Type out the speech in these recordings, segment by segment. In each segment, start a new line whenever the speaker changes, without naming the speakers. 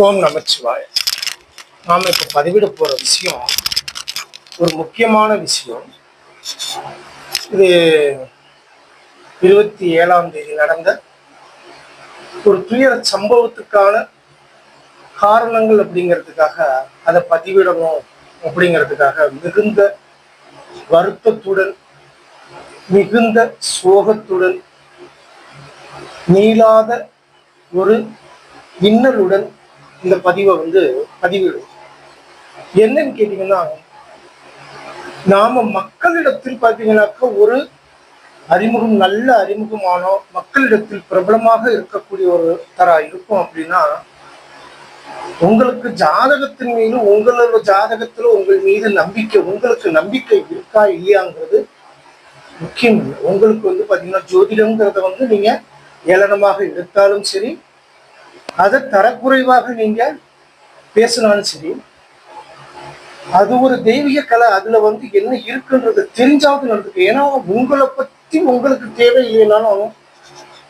ஓம் நமச்சிவாய. நாம் இப்போ பதிவிட போகிற விஷயம் ஒரு முக்கியமான விஷயம். இது இருபத்தி ஏழாம் தேதி நடந்த ஒரு துயர சம்பவத்துக்கான காரணங்கள் அப்படிங்கிறதுக்காக அதை பதிவிடணும் அப்படிங்கிறதுக்காக மிகுந்த வருத்தத்துடன் மிகுந்த சோகத்துடன் நீளாத ஒரு இன்னலுடன் இந்த பதிவை வந்து பதிவிடும் என்னன்னு கேட்டீங்கன்னா நாம மக்களிடத்தில் பார்த்தீங்கன்னாக்கா ஒரு அறிமுகம் நல்ல அறிமுகமானோ மக்களிடத்தில் பிரபலமாக இருக்கக்கூடிய ஒரு தரா இருக்கும் அப்படின்னா உங்களுக்கு ஜாதகத்தின் மீது உங்களோட ஜாதகத்துல உங்கள் மீது நம்பிக்கை உங்களுக்கு நம்பிக்கை இருக்கா இல்லையாங்கிறது முக்கியம் இல்லை. உங்களுக்கு வந்து பாத்தீங்கன்னா ஜோதிடம்ங்கிறத வந்து நீங்க ஏளனமாக எடுத்தாலும் சரி அதை தரக்குறைவாக நீங்க பேசினாலும் சரி அது ஒரு தெய்வீக கலை அதுல வந்து என்ன இருக்குன்றது தெரிஞ்சாவது நடந்துக்கு ஏன்னா உங்களை பத்தி உங்களுக்கு தேவை இல்லைனாலும்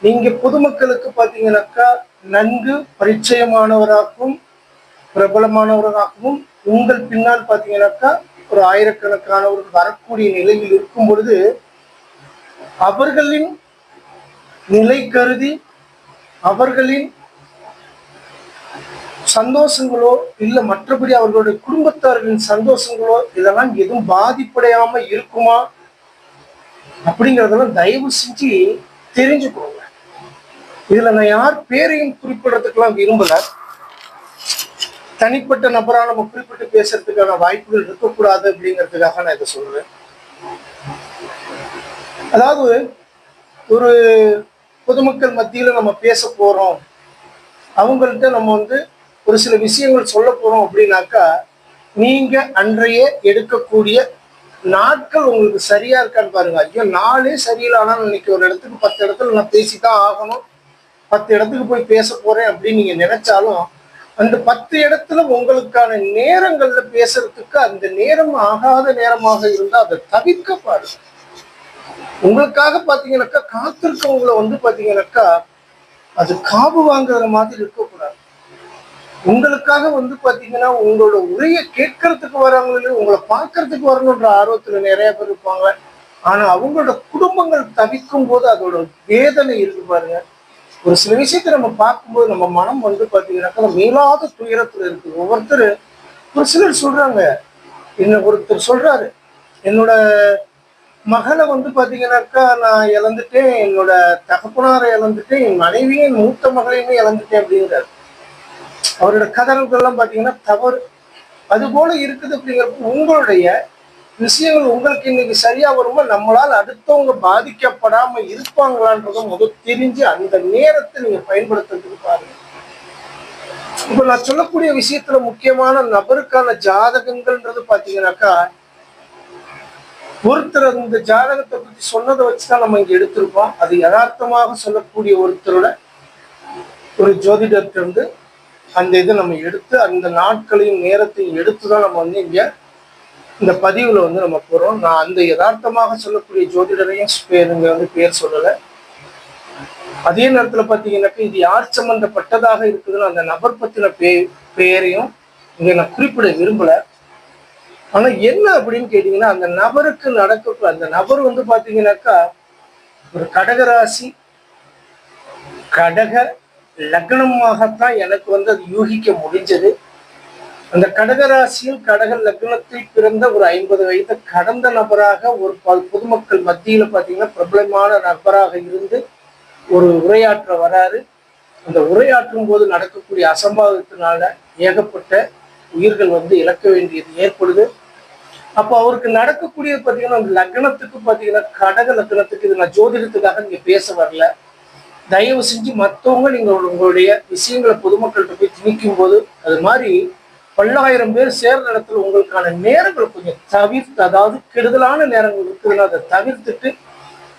நீங்க பொதுமக்களுக்கு பாத்தீங்கன்னாக்கா நன்கு பரிச்சயமானவராகவும் பிரபலமானவராகவும் உங்கள் பின்னால் பாத்தீங்கன்னாக்கா ஒரு ஆயிரக்கணக்கானவர்கள் வரக்கூடிய நிலையில் இருக்கும் பொழுது அவர்களின் நிலை கருதி அவர்களின் சந்தோஷங்களோ இல்லை மற்றபடி அவர்களுடைய குடும்பத்தார்களின் சந்தோஷங்களோ இதெல்லாம் எதுவும் பாதிப்படையாம இருக்குமா? அப்படிங்கிறதெல்லாம் தயவு செஞ்சு தெரிஞ்சுக்கோங்க. இதுல நான் யார் பேரையும் குறிப்பிடுறதுக்கெல்லாம் விரும்பல. தனிப்பட்ட நபரா நம்ம குறிப்பிட்டு பேசுறதுக்கான வாய்ப்புகள் இருக்கக்கூடாது அப்படிங்கிறதுக்காக நான் இதை சொல்றேன். அதாவது ஒரு பொதுமக்கள் மத்தியில நம்ம பேச போறோம். அவங்கள்ட்ட நம்ம வந்து ஒரு சில விஷயங்கள் சொல்ல போறோம் அப்படின்னாக்கா நீங்க அன்றைய எடுக்கக்கூடிய நாட்கள் உங்களுக்கு சரியா இருக்கான்னு பாருங்க. ஐயோ நாளே சரியில்லானா இன்னைக்கு ஒரு இடத்துக்கு பத்து இடத்துல நான் பேசித்தான் ஆகணும். பத்து இடத்துக்கு போய் பேச போறேன் அப்படின்னு நீங்க நினைச்சாலும் அந்த பத்து இடத்துல உங்களுக்கான நேரங்கள்ல பேசுறதுக்கு அந்த நேரம் ஆகாத நேரமாக இருந்தா அதை தவிர்க்க பாருங்க உங்களுக்காக பாத்தீங்கன்னாக்கா காத்திருக்கவங்களை வந்து பாத்தீங்கன்னாக்கா அது காவு வாங்குற மாதிரி இருக்கும். உங்களுக்காக வந்து பாத்தீங்கன்னா உங்களோட உரையை கேட்கறதுக்கு வரவங்களே உங்களை பார்க்கறதுக்கு வரணுன்ற ஆர்வத்துல நிறைய பேர் இருப்பாங்க. ஆனா அவங்களோட குடும்பங்கள் தவிக்கும் போது அதோட வேதனை இருக்கு பாருங்க. ஒரு சில விஷயத்த நம்ம பார்க்கும்போது நம்ம மனம் வந்து பாத்தீங்கன்னாக்கா மேலாத துயரத்துல இருக்கு. ஒவ்வொருத்தர் ஒரு சிலர் சொல்றாங்க. என்ன ஒருத்தர் சொல்றாரு என்னோட மகளை வந்து பாத்தீங்கன்னாக்கா நான் இழந்துட்டேன். என்னோட தகப்பனாரை இழந்துட்டேன். என் மனைவியும் என் மூத்த மகளையுமே இழந்துட்டேன் அப்படிங்கிறாரு. அவரோட கதறல்கள்லாம் பார்த்தீங்கன்னா தவறு. அது போல இருக்குது அப்படிங்கிறப்ப உங்களுடைய விஷயங்கள் உங்களுக்கு இன்னைக்கு சரியா வருமா நம்மளால் அடுத்தவங்க பாதிக்கப்படாம இருப்பாங்களான்றதும் முதல் தெரிஞ்சு அந்த நேரத்தை நீங்க பயன்படுத்துறதுக்கு பாருங்க. இப்ப நான் சொல்லக்கூடிய விஷயத்துல முக்கியமான நபருக்கான ஜாதகங்கள்ன்றது பாத்தீங்கன்னாக்கா ஒருத்தர் இந்த ஜாதகத்தை பத்தி சொன்னதை வச்சுதான் நம்ம இங்க எடுத்திருப்போம் அது யதார்த்தமாக சொல்லக்கூடிய ஒருத்தரோட ஒரு ஜோதிடர்கிட்ட இருந்து அந்த இதை நம்ம எடுத்து அந்த நாட்களையும் நேரத்தையும் எடுத்து தான் நம்ம வந்து இங்கே இந்த பதிவில் வந்து நம்ம போகிறோம் நான் அந்த யதார்த்தமாக சொல்லக்கூடிய ஜோதிடரையும் பேர் வந்து பேர் சொல்லலை. அதே நேரத்தில் பார்த்தீங்கன்னாக்க இது யார் சம்பந்தப்பட்டதாக இருக்குதுன்னு அந்த நபர் பற்றின பே பெயரையும் இங்கே நான் குறிப்பிட விரும்பலை. ஆனால் என்ன அப்படின்னு கேட்டிங்கன்னா அந்த நபருக்கு நடக்க அந்த நபர் வந்து பார்த்தீங்கன்னாக்கா ஒரு கடகராசி கடக லக்னமாகத்தான் எனக்கு வந்து அது யூகிக்க முடிஞ்சது. அந்த கடகராசியில் கடக லக்னத்தில் பிறந்த ஒரு ஐம்பது வயது கடந்த நபராக ஒரு பொதுமக்கள் மத்தியில பாத்தீங்கன்னா பிரபலமான நபராக இருந்து ஒரு உரையாற்ற வராரு. அந்த உரையாற்றும் போது நடக்கக்கூடிய அசம்பாவிதத்தினால ஏகப்பட்ட உயிர்கள் வந்து இழக்க வேண்டியது ஏற்படுது. அப்போ அவருக்கு நடக்கக்கூடியது பார்த்தீங்கன்னா அந்த லக்னத்துக்கு பார்த்தீங்கன்னா கடக லக்னத்துக்கு இது நான் ஜோதிடத்துக்காக நீங்க பேச வரல. தயவு செஞ்சு மற்றவங்க நீங்க உங்களுடைய விஷயங்களை பொதுமக்கள்கிட்ட போய் திணிக்கும் போது அது மாதிரி பல்லாயிரம் பேர் சேர்ந்த இடத்துல உங்களுக்கான நேரங்களை கொஞ்சம் தவிர்த்து அதாவது கெடுதலான நேரங்கள் இருக்குதுன்னா அதை தவிர்த்துட்டு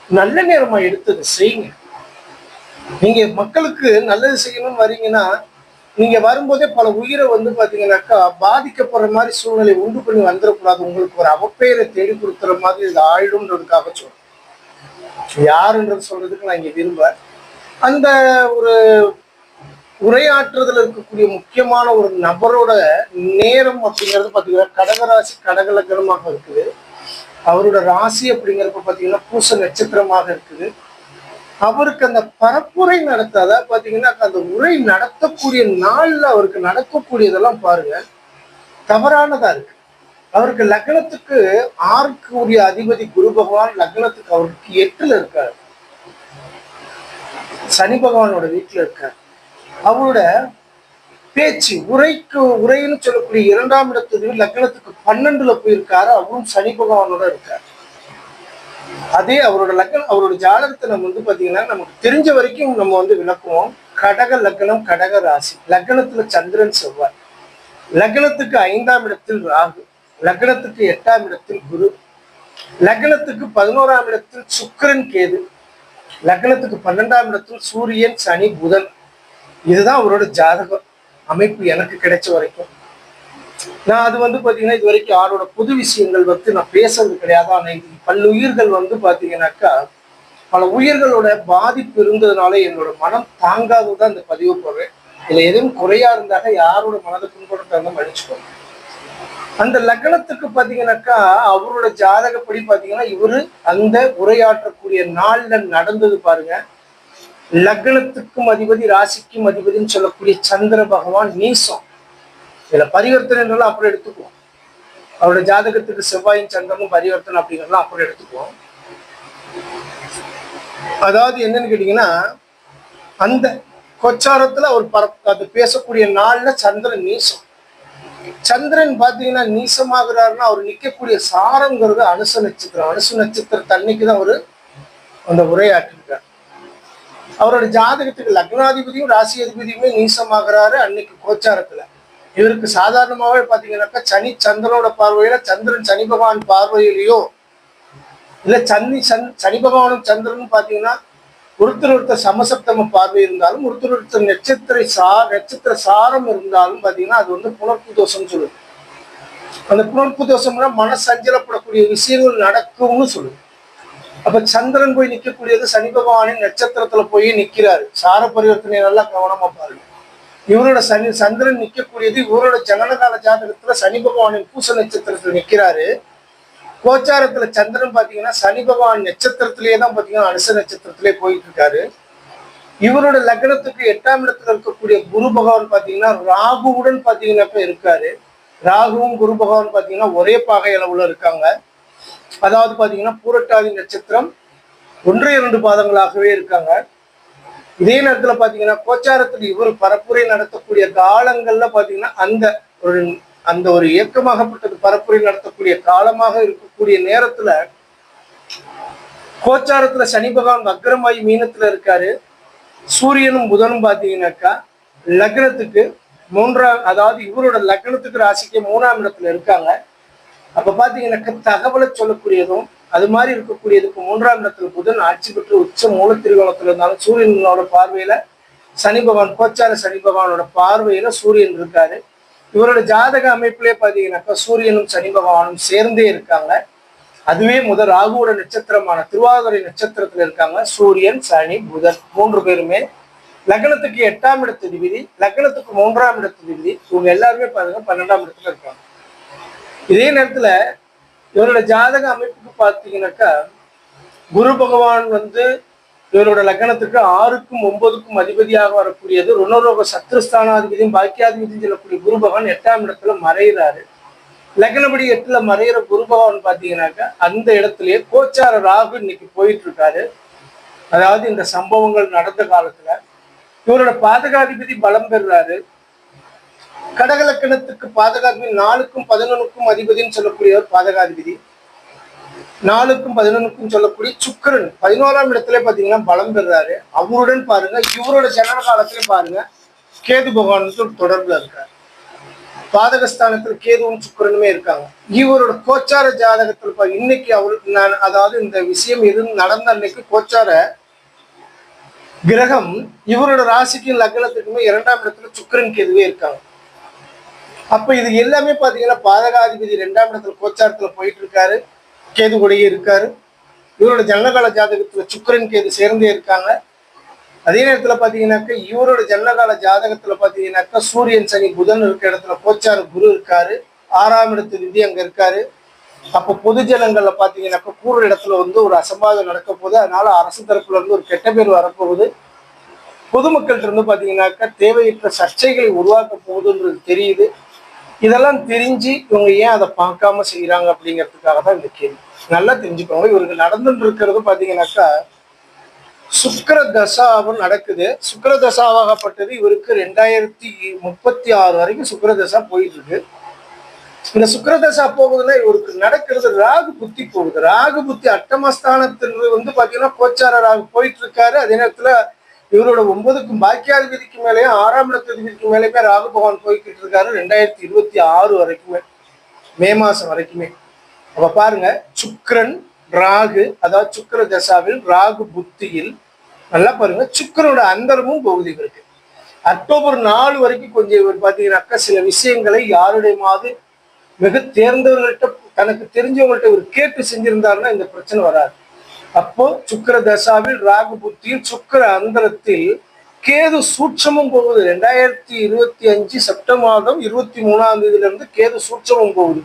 நல்ல நேரமா எடுத்து அதை செய்யுங்க. நீங்க மக்களுக்கு நல்லது செய்யணும்னு வரீங்கன்னா நீங்க வரும்போதே பல உயிரை வந்து பாத்தீங்கன்னாக்கா பாதிக்கப்படுற மாதிரி சூழ்நிலை உண்டு பண்ணி வந்துடக்கூடாது உங்களுக்கு ஒரு அவப்பெயரை தேடி கொடுத்துற மாதிரி இது ஆயிடும்ன்றதுக்காக சொல்றேன். யாருன்றது சொல்றதுக்கு நான் இங்க விரும்புவேன் அந்த ஒரு உரையாற்றுதல் இருக்கக்கூடிய முக்கியமான ஒரு நபரோட நேரம் அப்படிங்கிறது பார்த்தீங்கன்னா கடகராசி கடகலக்கணமாக இருக்குது. அவரோட ராசி அப்படிங்கிறப்ப பார்த்தீங்கன்னா பூச நட்சத்திரமாக இருக்குது. அவருக்கு அந்த பரப்புரை நடத்த அதாவது பார்த்தீங்கன்னா அந்த உரை நடத்தக்கூடிய நாளில் அவருக்கு நடக்கக்கூடியதெல்லாம் பாருங்க. தவறானதா இருக்கு. அவருக்கு லக்னத்துக்கு ஆறுக்கு அதிபதி குரு பகவான் லக்னத்துக்கு அவருக்கு எட்டுல இருக்காரு. சனி பகவானோட வீட்டுல இருக்கார். அவரோட பேச்சு உரைக்கு உரைன்னு சொல்லக்கூடிய இரண்டாம் இடத்துக்கு லக்னத்துக்கு பன்னெண்டுல போயிருக்காரு. அவரும் சனி பகவானோட இருக்கார். அதே அவரோட லக்னம் அவரோட ஜாதகத்தை நம்ம வந்து பாத்தீங்கன்னா நமக்கு தெரிஞ்ச வரைக்கும் நம்ம வந்து விளக்குவோம். கடக லக்னம் கடக ராசி. லக்னத்துல சந்திரன் செவ்வாய். லக்னத்துக்கு ஐந்தாம் இடத்தில் ராகு. லக்னத்துக்கு எட்டாம் இடத்தில் குரு. லக்னத்துக்கு பதினோராம் இடத்தில் சுக்கரன் கேது. லக்னத்துக்கு பன்னெண்டாம் இடத்தில் சூரியன் சனி புதன். இதுதான் அவரோட ஜாதக அமைப்பு எனக்கு கிடைச்ச வரைக்கும். நான் அது வந்து பாத்தீங்கன்னா இது வரைக்கும் யாரோட புது விஷயங்கள் வந்து நான் பேசுறது கிடையாது. ஆனால் இது உயிர்கள் வந்து பாத்தீங்கன்னாக்கா பல உயிர்களோட பாதிப்பு இருந்ததுனால என்னோட மனம் தாங்காததான் இந்த பதிவு போடுறேன். இதுல எதுவும் குறையா இருந்தாக யாரோட மனதை புண்படுத்தாங்க இருந்தாலும் அடிச்சுக்கோங்க அந்த லக்னத்துக்கு பாத்தீங்கன்னாக்கா அவரோட ஜாதகப்படி பாத்தீங்கன்னா இவரு அந்த உரையாற்றக்கூடிய நாள்ல நடந்தது பாருங்க. லக்னத்துக்கும் அதிபதி ராசிக்கும் அதிபதினு சொல்லக்கூடிய சந்திர பகவான் நீசம் இதுல பரிவர்த்தனைன்றலாம் அப்புறம் எடுத்துக்குவோம். அவரோட ஜாதகத்துக்கு செவ்வாயும் சந்திரமும் பரிவர்த்தனை அப்படிங்கிறதெல்லாம் அப்புறம் எடுத்துக்குவோம். அதாவது என்னன்னு கேட்டீங்கன்னா அந்த கொச்சாரத்துல அவர் பர அது பேசக்கூடிய நாள்ல சந்திரன் நீசம் சந்திரன் பாத்தீங்கன்னா நீசமாகிறாருன்னா அவர் நிக்கக்கூடிய சாரங்கிறது அனுச நட்சத்திரம். அனுசு நட்சத்திர தன்னைக்கு தான் அவரு அந்த உரையாற்றிருக்கார். அவரோட ஜாதகத்துக்கு லக்னாதிபதியும் ராசி அதிபதியுமே நீசமாகிறாரு. அன்னைக்கு கோச்சாரத்துல இவருக்கு சாதாரணமாவே பார்த்தீங்கன்னாக்கா சனி சந்திரனோட பார்வையில சந்திரன் சனி பகவான் பார்வையிலையோ இல்ல சனி சன் சனி பகவானும் சந்திரனும் பாத்தீங்கன்னா ஒருத்தர் ஒருத்தர் சமசப்தம பார்வை இருந்தாலும் ஒருத்தர் ஒருத்தர் நட்சத்திர சா நட்சத்திர சாரம் இருந்தாலும் பார்த்தீங்கன்னா அது வந்து புணர்ப்பு தோஷம்னு சொல்லுது. அந்த புணர்ப்பு தோஷம்னா மன சஞ்சலப்படக்கூடிய விஷயங்கள் நடக்கும்னு சொல்லுது. அப்ப சந்திரன் போய் நிற்கக்கூடியது சனி பகவானின் நட்சத்திரத்துல போய் நிற்கிறாரு சார பரிவர்த்தனை நல்லா கவனமா பாருங்க. இவரோட சனி சந்திரன் நிற்கக்கூடியது இவரோட ஜனனகால ஜாதகத்துல சனி பகவானின் பூச நட்சத்திரத்துல நிற்கிறாரு கோச்சாரத்துல சந்திரன் பாத்தீங்கன்னா சனி பகவான் நட்சத்திரத்திலேயே தான் பாத்தீங்கன்னா அனுச நட்சத்திரத்திலே போயிட்டு இருக்காரு. இவரோட லக்னத்துக்கு எட்டாம் இடத்துல இருக்கக்கூடிய குரு பகவான் பாத்தீங்கன்னா ராகுவுடன் பாத்தீங்கன்னாக்கா இருக்காரு. ராகுவும் குரு பகவான் பாத்தீங்கன்னா ஒரே பாகை அளவுல இருக்காங்க. அதாவது பாத்தீங்கன்னா பூரட்டாதி நட்சத்திரம் ஒன்று இரண்டு பாதங்களாகவே இருக்காங்க. இதே நேரத்துல பாத்தீங்கன்னா கோச்சாரத்தில் இவர் பரப்புரை நடத்தக்கூடிய காலங்கள்ல பாத்தீங்கன்னா அந்த ஒரு அந்த ஒரு இயக்கமாகப்பட்டது பரப்புரை நடத்தக்கூடிய காலமாக இருக்கக்கூடிய நேரத்துல கோச்சாரத்துல சனி பகவான் வக்ரமாயி மீனத்துல இருக்காரு. சூரியனும் புதனும் பாத்தீங்கன்னாக்கா லக்னத்துக்கு மூன்றாம் அதாவது இவரோட லக்னத்துக்கு ராசிக்கு மூணாம் இடத்துல இருக்காங்க. அப்ப பாத்தீங்கன்னாக்கா தகவலை சொல்லக்கூடியதும் அது மாதிரி இருக்கக்கூடியதுக்கு மூன்றாம் இடத்துல புதன் ஆட்சி பெற்று உச்ச மூல திரிகோணத்துல இருந்தாலும் சூரியனோட பார்வையில சனி பகவான் கோச்சார சனி பகவானோட பார்வையில சூரியன் இருக்காரு. இவரோட ஜாதக அமைப்பிலே பார்த்தீங்கன்னாக்கா சூரியனும் சனி பகவானும் சேர்ந்தே இருக்காங்க. அதுவே முதல் ராகுவோட நட்சத்திரமான திருவாதிரை நட்சத்திரத்தில் இருக்காங்க. சூரியன் சனி புதன் மூன்று பேருமே லக்னத்துக்கு எட்டாம் இடத்து விதி லக்னத்துக்கு மூன்றாம் இடத்து விதி இவங்க எல்லாருமே பாருங்க பன்னெண்டாம் இடத்துல இருக்காங்க. இதே நேரத்துல இவரோட ஜாதக அமைப்புக்கு பார்த்தீங்கன்னாக்கா குரு பகவான் வந்து இவரோட லக்னத்துக்கு ஆறுக்கும் ஒன்பதுக்கும் அதிபதியாக வரக்கூடியது ருணரோக சத்ருஸ்தானாதிபதியும் பாக்கியாதிபதியும் சொல்லக்கூடிய குரு பகவான் எட்டாம் இடத்துல மறைகிறாரு லக்னபடி எட்டுல மறைகிற குரு பகவான் பாத்தீங்கன்னாக்கா அந்த இடத்துலயே கோச்சார ராகு இன்னைக்கு போயிட்டு இருக்காரு அதாவது இந்த சம்பவங்கள் நடந்த காலத்துல இவரோட பாதகாதிபதி பலம் பெறுறாரு கடகலக்கணத்துக்கு பாதகாதிபதி நாலுக்கும் பதினொன்னுக்கும் அதிபதினு சொல்லக்கூடியவர் பாதகாதிபதி. நாலுக்கும் பதினொன்னுக்கும் சொல்லக்கூடிய சுக்கிரன் பதினோராம் இடத்துல பாத்தீங்கன்னா பலம் பெறுறாரு அவருடன் பாருங்க இவரோட ஜனன காலத்துல பாருங்க கேது பகவான் தொடர்புல இருக்காரு. பாதகஸ்தானத்தில் கேதுவும் சுக்கிரனுமே இருக்காங்க. இவரோட கோச்சார ஜாதகத்தில் இன்னைக்கு அவருக்கு நான் அதாவது இந்த விஷயம் எதுவும் நடந்த அன்னைக்கு கோச்சார கிரகம் இவரோட ராசிக்கும் லக்னத்துக்குமே இரண்டாம் இடத்துல சுக்கரன் கேதுவே இருக்காங்க. அப்ப இது எல்லாமே பாத்தீங்கன்னா பாதகாதிபதி ரெண்டாம் இடத்துல கோச்சாரத்துல போயிட்டு இருக்காரு. கேது கூடயே இருக்காரு. இவரோட ஜன்னகால ஜாதகத்துல சுக்கரன் கேது சேர்ந்தே இருக்காங்க. அதே நேரத்துல பாத்தீங்கன்னாக்க இவரோட ஜன்னகால ஜாதகத்துல பாத்தீங்கன்னாக்கா சூரியன் சனி புதன் இருக்க இடத்துல கோச்சார குரு இருக்காரு. ஆறாம் இடத்து விதி அங்க இருக்காரு. அப்போ பொது ஜனங்கள்ல பாத்தீங்கன்னாக்கா கூற இடத்துல வந்து ஒரு அசம்பாதம் நடக்க போகுது. அதனால அரசு தரப்புல இருந்து ஒரு கெட்ட பேர் வரப்போகுது. பொதுமக்கள்கிட்ட இருந்து பாத்தீங்கன்னாக்கா தேவையற்ற சர்ச்சைகளை உருவாக்க போகுதுன்றது தெரியுது. இதெல்லாம் தெரிஞ்சு இவங்க ஏன் அதை பார்க்காம செய்யறாங்க அப்படிங்கிறதுக்காக தான் இந்த கேள்வி. நல்லா தெரிஞ்சுக்கோங்க. இவருக்கு நடந்துட்டு இருக்கிறது பாத்தீங்கன்னாக்கா சுக்கர தசாவும் நடக்குது. சுக்கர தசாவாகப்பட்டது இவருக்கு ரெண்டாயிரத்தி முப்பத்தி ஆறு வரைக்கும் சுக்கர தசா போயிட்டு இருக்கு இந்த சுக்கர தசா போகுதுன்னா இவருக்கு நடக்கிறது ராகு புத்தி போகுது. ராகு புத்தி அட்டமஸ்தானத்தில் வந்து பாத்தீங்கன்னா கோச்சார ராகு போயிட்டு இருக்காரு அதே நேரத்துல இவரோட ஒன்பதுக்கும் பாக்கியாதிபதிக்கு மேலேயும் ஆறாம் இடத்ததிபதிக்கு மேலேயுமே ராகு பகவான் போய்கிட்டு இருக்காரு ரெண்டாயிரத்தி இருபத்தி ஆறு வரைக்குமே மே மாசம் வரைக்குமே. அப்ப பாருங்க சுக்ரன் ராகு அதாவது சுக்கர தசாவில் ராகு புத்தியில் நல்லா பாருங்க சுக்கரனோட அந்தரமும் பகுதி இருக்கு. அக்டோபர் நாலு வரைக்கும் கொஞ்சம் இவர் பார்த்தீங்கன்னாக்கா சில விஷயங்களை யாருடைய மாது மிக தேர்ந்தவர்கள்ட்ட தனக்கு தெரிஞ்சவங்கள்ட்ட இவர் கேட்டு செஞ்சிருந்தாருன்னா இந்த பிரச்சனை வராது. அப்போ சுக்கர தசாவில் ராகு புத்தியில் சுக்கர அந்தரத்தில் கேது சூட்சமும் போகுது. ரெண்டாயிரத்தி இருபத்தி அஞ்சு செப்டம்பர் மாதம் இருபத்தி மூணாம் தேதியில இருந்து கேது சூட்சமும் போகுது.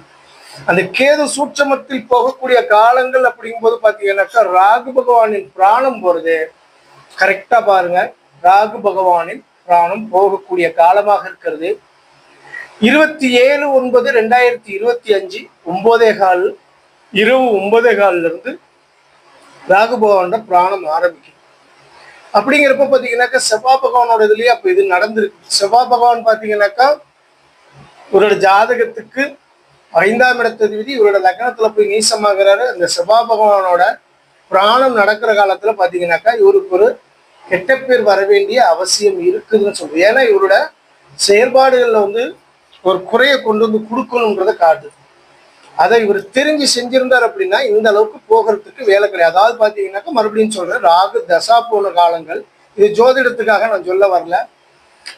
அந்த கேது சூட்சமத்தில் போகக்கூடிய காலங்கள் அப்படிங்கும்போது பாத்தீங்கன்னாக்கா ராகு பகவானின் பிராணம் போறது. கரெக்டா பாருங்க. ராகு பகவானின் பிராணம் போகக்கூடிய காலமாக இருக்கிறது. இருபத்தி ஏழு ஒன்பது ரெண்டாயிரத்தி இருபத்தி அஞ்சு ஒன்பதே கால் இரவு ஒன்பதே கால்ல இருந்து ராகு பகவானோட பிராணம் ஆரம்பிக்கும். அப்படிங்கிறப்ப பார்த்தீங்கன்னாக்கா செவ்வாய் பகவானோட இதுலயே அப்போ இது நடந்திருக்கு. செவ்வாய் பகவான் பார்த்தீங்கன்னாக்கா இவரோட ஜாதகத்துக்கு ஐந்தாம் இடத்ததிபதி இவரோட லக்னத்துல போய் நீசமாகிறாரு. அந்த செவ்வாய் பகவானோட பிராணம் நடக்கிற காலத்துல பாத்தீங்கன்னாக்கா இவருக்கு ஒரு கெட்ட பேர் வர வேண்டிய அவசியம் இருக்குதுன்னு சொல்றேன் ஏன்னா இவரோட செயல்பாடுகள்ல வந்து ஒரு குறையை கொண்டு வந்து கொடுக்கணுன்றதை காட்டுது. அதை இவர் தெரிஞ்சு செஞ்சிருந்தார் அப்படின்னா இந்த அளவுக்கு போகிறதுக்கு வேலை கிடையாது. அதாவது பார்த்தீங்கன்னாக்கா மறுபடியும் சொல்றேன் ராகு தசா போன காலங்கள் இது ஜோதிடத்துக்காக நான் சொல்ல வரல.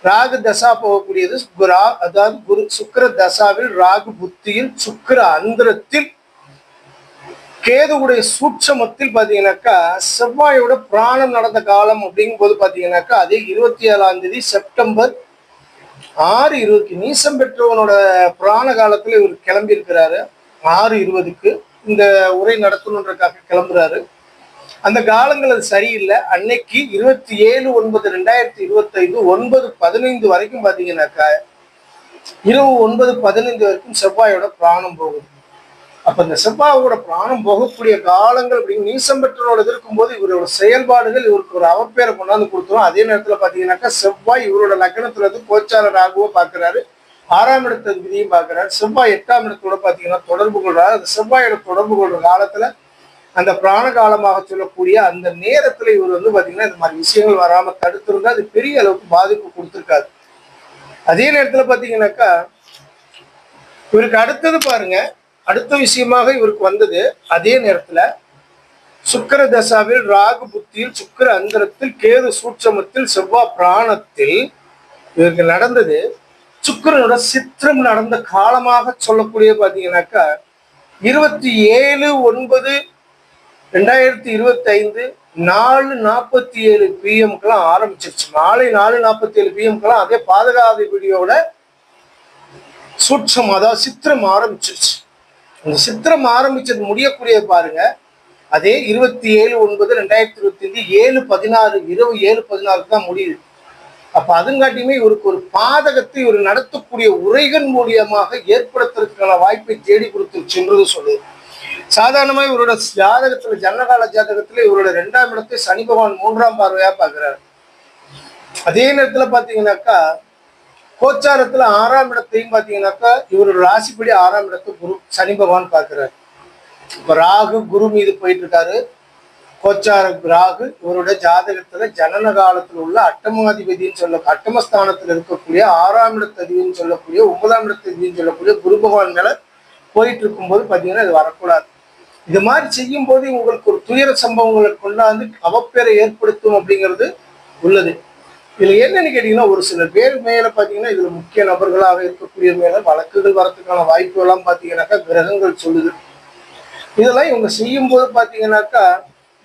ராகு தசா போகக்கூடியது குரா அதாவது குரு சுக்கர தசாவில் ராகு புத்தியில் சுக்கர அந்தரத்தில் கேதுவுடைய சூட்சமத்தில் பார்த்தீங்கன்னாக்கா செவ்வாயோட பிராணம் நடந்த காலம் அப்படிங்கும் போது பார்த்தீங்கன்னாக்கா அதே இருபத்தி ஏழாம் தேதி செப்டம்பர் ஆறு இருபத்தி நீசம் பெற்றவனோட புராண காலத்தில் இவர் கிளம்பியிருக்கிறாரு. ஆறு இருபதுக்கு இந்த உரை நடத்தணுன்றக்காக கிளம்புறாரு. அந்த காலங்கள் அது சரியில்லை. அன்னைக்கு இருபத்தி ஏழு ஒன்பது ரெண்டாயிரத்தி இருபத்தைந்து ஒன்பது பதினைந்து வரைக்கும் பார்த்தீங்கன்னாக்கா இரவு ஒன்பது பதினைந்து வரைக்கும் செவ்வாயோட பிராணம் போகுது அப்ப இந்த செவ்வாயோட பிராணம் போகக்கூடிய காலங்கள் அப்படின்னு நீசம் இருக்கும்போது இவரோட செயல்பாடுகள் இவருக்கு ஒரு அவப்பேரை கொண்டாந்து கொடுத்துரும். அதே நேரத்துல பாத்தீங்கன்னாக்கா செவ்வாய் இவரோட லக்னத்துல இருந்து கோச்சார ராகுவோ பாக்குறாரு ஆறாம் இடத்த விதியும் பாக்குறாரு செவ்வாய் எட்டாம் இடத்தோட பார்த்தீங்கன்னா தொடர்பு கொள்றாரு. அந்த செவ்வாயோட தொடர்பு கொள்ற காலத்துல அந்த பிராண காலமாக சொல்லக்கூடிய அந்த நேரத்துல இவர் வந்து பாத்தீங்கன்னா இந்த மாதிரி விஷயங்கள் வராம தடுத்திருந்தா அது பெரிய அளவுக்கு பாதிப்பு கொடுத்துருக்காது அதே நேரத்துல பாத்தீங்கன்னாக்கா இவருக்கு அடுத்தது பாருங்க. அடுத்த விஷயமாக இவருக்கு வந்தது அதே நேரத்துல சுக்கிர தசாவில் ராகு புத்தியில் சுக்கிர அந்தரத்தில் கேது சூட்சமத்தில் செவ்வாய் பிராணத்தில் இவருக்கு நடந்தது சுக்கரனோட சித்திரம் நடந்த காலமாக சொல்லக்கூடிய பார்த்தீங்கன்னாக்கா இருபத்தி ஏழு ஒன்பது ரெண்டாயிரத்தி இருபத்தி ஐந்து நாலு நாற்பத்தி ஏழு பிஎம்க்கெல்லாம் ஆரம்பிச்சிருச்சு. நாளை நாலு நாற்பத்தி ஏழு பிஎம்க்கெல்லாம் அதே பாதுகாதிபதியோட சூட்சம் அதாவது சித்திரம் ஆரம்பிச்சிருச்சு. அந்த சித்திரம் ஆரம்பிச்சது முடியக்கூடிய பாருங்க. அதே இருபத்தி ஏழு ஒன்பது ரெண்டாயிரத்தி இருபத்தி ஐந்து ஏழு பதினாறு இரவு ஏழு பதினாறுக்கு தான் முடியுது. அப்ப அதுங்காட்டியுமே இவருக்கு ஒரு பாதகத்தை இவர் நடத்தக்கூடிய உரைகள் மூலியமாக ஏற்படுத்துறதுக்கான வாய்ப்பை தேடி சென்றது சொல்லுது சாதாரணமா இவரோட ஜாதகத்துல ஜன்னகால ஜாதகத்துல இவரோட ரெண்டாம் இடத்தை சனி பகவான் மூன்றாம் பார்வையா பாக்குறாரு அதே நேரத்துல பாத்தீங்கன்னாக்கா கோச்சாரத்துல ஆறாம் இடத்தையும் பாத்தீங்கன்னாக்கா இவரோட ராசிப்படி ஆறாம் இடத்தை குரு சனி பகவான் பாக்குறாரு இப்ப ராகு குரு மீது போயிட்டு இருக்காரு. கோச்சார ராகு இவருடைய ஜாதகத்துல ஜனன காலத்தில் உள்ள அட்டமாதிபதினு சொல்ல அட்டமஸ்தானத்துல இருக்கக்கூடிய ஆறாம் இடத்ததின்னு சொல்லக்கூடிய ஒன்பதாம் இடத்ததின்னு சொல்லக்கூடிய குரு பகவான் மேல போயிட்டு இருக்கும்போது பாத்தீங்கன்னா இது வரக்கூடாது. இது மாதிரி செய்யும் போது உங்களுக்கு ஒரு துயர சம்பவங்களை கொண்டாந்து அவப்பேரை ஏற்படுத்தும் அப்படிங்கிறது உள்ளது. இதுல என்னன்னு கேட்டீங்கன்னா ஒரு சில பேர் மேல பாத்தீங்கன்னா இதுல முக்கிய நபர்களாக இருக்கக்கூடிய மேல வழக்குகள் வர்றதுக்கான வாய்ப்பு எல்லாம் பாத்தீங்கன்னாக்கா கிரகங்கள் சொல்லுது. இதெல்லாம் இவங்க செய்யும் போது பாத்தீங்கன்னாக்கா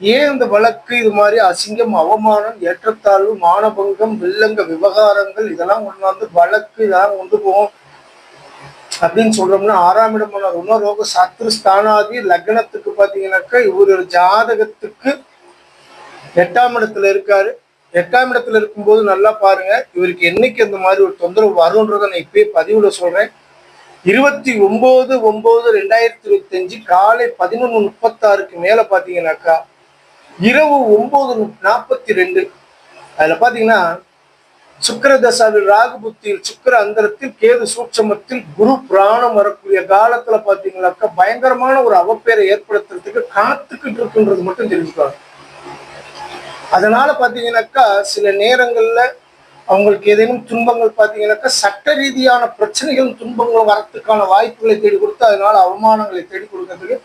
ஏன் இந்த வழக்கு இது மாதிரி அசிங்கம் அவமானம் ஏற்றத்தாழ்வு மானபங்கம் வில்லங்க விவகாரங்கள் இதெல்லாம் கொண்டாந்து வழக்கு இதெல்லாம் கொண்டு போகும் அப்படின்னு சொல்றோம்னா ஆறாம் இடமான ருணரோக சத்ரு ஸ்தானாதி லக்னத்துக்கு பாத்தீங்கன்னாக்கா இவரு ஜாதகத்துக்கு எட்டாம் இடத்துல இருக்காரு. எட்டாம் இடத்துல இருக்கும்போது நல்லா பாருங்க இவருக்கு என்னைக்கு அந்த மாதிரி ஒரு தொந்தரவு வரும்ன்றதை நான் இப்பயே பதிவுல சொல்றேன். இருபத்தி ஒன்பது ஒன்பது ரெண்டாயிரத்தி இருபத்தி அஞ்சு காலை பதினொன்று முப்பத்தாறுக்கு மேல பாத்தீங்கன்னாக்கா இரவு ஒன்பது நாற்பத்தி ரெண்டு. அதுல பாத்தீங்கன்னா சுக்கிர தசாவில் ராகு புத்தியில் சுக்கிர அந்தரத்தில் கேது சூட்சமத்தில் குரு பிராணம் வரக்கூடிய காலத்துல பாத்தீங்கன்னாக்கா பயங்கரமான ஒரு அவப்பேரை ஏற்படுத்துறதுக்கு காத்துக்கிட்டு இருக்குன்றது மட்டும் தெரிஞ்சுக்கலாம் அதனால பாத்தீங்கன்னாக்கா சில நேரங்கள்ல அவங்களுக்கு ஏதேனும் துன்பங்கள் பாத்தீங்கன்னாக்கா சட்ட ரீதியான பிரச்சனைகளும் துன்பங்களும் வரத்துக்கான வாய்ப்புகளை தேடி கொடுத்து அதனால அவமானங்களை தேடி கொடுக்கறதுக்கு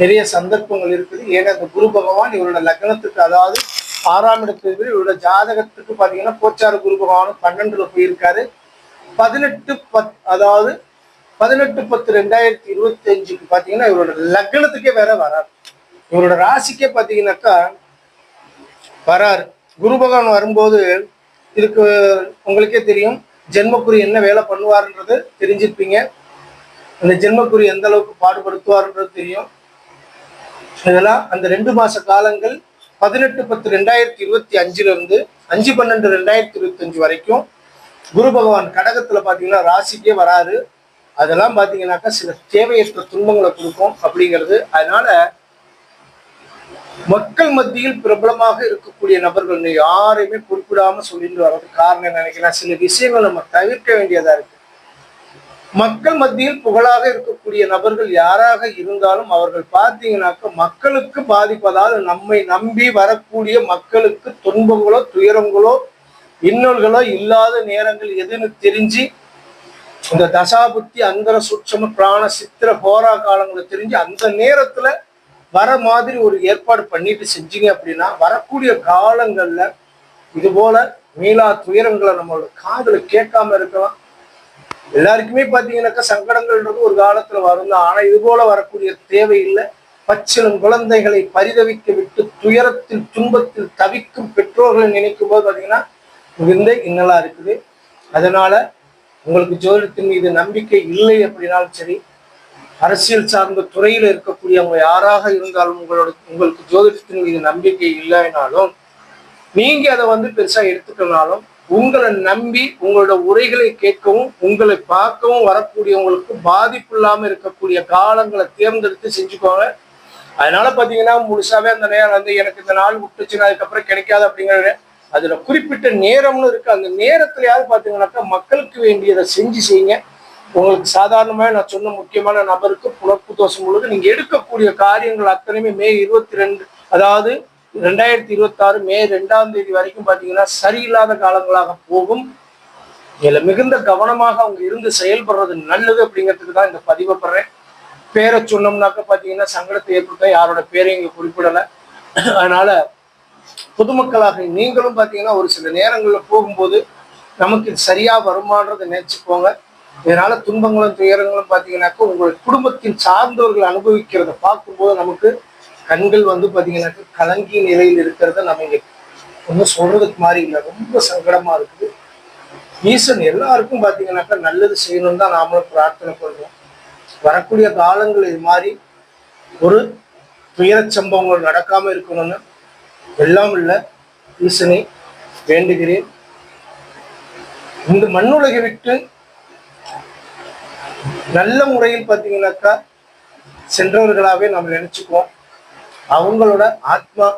நிறைய சந்தர்ப்பங்கள் இருக்குது. ஏன்னா இந்த குரு பகவான் இவரோட லக்னத்துக்கு அதாவது ஆறாம் இடத்துக்கு இவரோட ஜாதகத்துக்கு பார்த்தீங்கன்னா கோச்சார குரு பகவானும் பன்னெண்டுல போயிருக்காரு. பதினெட்டு பத் அதாவது பதினெட்டு பத்து ரெண்டாயிரத்தி இருபத்தி அஞ்சுக்கு பார்த்தீங்கன்னா இவரோட லக்னத்துக்கே வேற வராரு. இவரோட ராசிக்கே பார்த்தீங்கன்னாக்கா வராரு. குரு பகவான் வரும்போது இதுக்கு உங்களுக்கே தெரியும் ஜென்மக்குறி என்ன வேலை பண்ணுவாருன்றது தெரிஞ்சிருப்பீங்க. அந்த ஜென்மக்குறி எந்த அளவுக்கு பாடுபடுத்துவாருன்றது தெரியும். இதெல்லாம் அந்த ரெண்டு மாச காலங்கள் பதினெட்டு பத்து ரெண்டாயிரத்தி இருபத்தி அஞ்சுல இருந்து அஞ்சு பன்னெண்டு ரெண்டாயிரத்தி இருபத்தி அஞ்சு வரைக்கும் குரு பகவான் கடகத்துல பாத்தீங்கன்னா ராசிக்கே வராரு. அதெல்லாம் பாத்தீங்கன்னாக்கா சில தேவையற்ற துன்பங்களை கொடுக்கும் அப்படிங்கிறது. அதனால மக்கள் மத்தியில் பிரபலமாக இருக்கக்கூடிய நபர்கள் யாரையுமே குறிப்பிடாம சொல்லிட்டு வர்றது காரணம் என்ன நினைக்கிறேன். சில விஷயங்கள் நம்ம தவிர்க்க வேண்டியதா இருக்கு. மக்கள் மத்தியில் புகழாக இருக்கக்கூடிய நபர்கள் யாராக இருந்தாலும் அவர்கள் பார்த்தீங்கன்னாக்க மக்களுக்கு பாதிப்பதால் நம்மை நம்பி வரக்கூடிய மக்களுக்கு துன்பங்களோ துயரங்களோ இன்னல்களோ இல்லாத நேரங்கள் எதுன்னு தெரிஞ்சு இந்த தசாபுத்தி அந்தர சுட்சம பிராண சித்திர போரா காலங்களை தெரிஞ்சு அந்த நேரத்துல வர மாதிரி ஒரு ஏற்பாடு பண்ணிட்டு செஞ்சீங்க அப்படின்னா வரக்கூடிய காலங்கள்ல இது போல மீளா துயரங்களை நம்மளோட காதல கேட்காம இருக்கலாம். எல்லாருக்குமே பார்த்தீங்கன்னாக்கா சங்கடங்கள்ன்றது ஒரு காலத்தில் வரும் தான் ஆனால் இது போல வரக்கூடிய தேவையில்லை. பச்சிலும் குழந்தைகளை பரிதவிக்க விட்டு துயரத்தில் துன்பத்தில் தவிக்கும் பெற்றோர்களை நினைக்கும் போது பார்த்தீங்கன்னா மிகுந்த இன்னலாக இருக்குது. அதனால உங்களுக்கு ஜோதிடத்தின் மீது நம்பிக்கை இல்லை அப்படின்னாலும் சரி அரசியல் சார்ந்த துறையில் இருக்கக்கூடியவங்க யாராக இருந்தாலும் உங்களோட உங்களுக்கு ஜோதிடத்தின் மீது நம்பிக்கை இல்லைனாலும் நீங்க அதை வந்து பெருசா எடுத்துக்கனாலும் உங்களை நம்பி உங்களோட உரைகளை கேட்கவும் உங்களை பார்க்கவும் வரக்கூடியவங்களுக்கு பாதிப்பு இல்லாமல் இருக்கக்கூடிய காலங்களை தேர்ந்தெடுத்து செஞ்சுக்கோங்க. அதனால பார்த்தீங்கன்னா முழுசாவே அந்த நேரம் வந்து எனக்கு இந்த நாள் விட்டுச்சுன்னா அதுக்கப்புறம் கிடைக்காது அப்படிங்கிற அதுல குறிப்பிட்ட நேரம்னு இருக்கு. அந்த நேரத்திலயாவது பார்த்தீங்கன்னாக்கா மக்களுக்கு வேண்டியதை செஞ்சு செய்யுங்க. உங்களுக்கு சாதாரணமாக நான் சொன்ன முக்கியமான நபருக்கு புலப்பு தோஷம் முழுக்க நீங்கள் எடுக்கக்கூடிய காரியங்கள் அத்தனையுமே மே இருபத்தி ரெண்டு அதாவது ரெண்டாயிரத்தி இருபத்தி ஆறு மே ரெண்டாம் தேதி வரைக்கும் பார்த்தீங்கன்னா சரியில்லாத காலங்களாக போகும். இதில் மிகுந்த கவனமாக அவங்க இருந்து செயல்படுறது நல்லது அப்படிங்கிறதுக்கு தான் இந்த பதிவை படுறேன். பேரை சொன்னோம்னாக்க பார்த்தீங்கன்னா சங்கடத்தை ஏற்படுத்த யாரோட பேரையும் இங்கே குறிப்பிடலை. அதனால பொதுமக்களாக நீங்களும் பார்த்தீங்கன்னா ஒரு சில நேரங்களில் போகும்போது நமக்கு சரியாக சரியா வருமானதை நினைச்சுக்கோங்க. இதனால துன்பங்களும் துயரங்களும் பார்த்தீங்கன்னாக்கா உங்கள் குடும்பத்தின் சார்ந்தவர்கள் அனுபவிக்கிறத பார்க்கும்போது நமக்கு கண்கள் வந்து பார்த்தீங்கன்னாக்கா கலங்கி நிலையில் இருக்கிறத நம்ம இங்க ஒன்றும் சொல்றதுக்கு மாதிரி இல்லை. ரொம்ப சங்கடமா இருக்குது. ஈசன் எல்லாருக்கும் பார்த்தீங்கன்னாக்கா நல்லது செய்யணும்னு தான் நாமளும் பிரார்த்தனை பண்ணுறோம் வரக்கூடிய காலங்கள் இது மாதிரி ஒரு துயரச் சம்பவங்கள் நடக்காம இருக்கணும்னு எல்லாம் இல்லை. ஈசனை வேண்டுகிறேன். இந்த மண்ணுலகை விட்டு நல்ல முறையில் பார்த்தீங்கன்னாக்கா சென்றவர்களாகவே நம்ம நினைச்சுக்குவோம். அவங்களோட ஆத்மா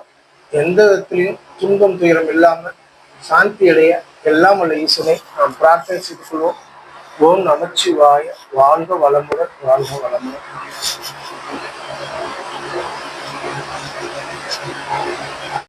எந்த விதத்திலையும் துன்பம் துயரம் இல்லாம சாந்தி அடைய எல்லாம் உள்ள ஈசனை நாம் பிரார்த்தனை செய்து கொள்வோம். ஓம் நமச்சிவாய. வாழ்க வளமுடன் வாழ்க வளமுடன்.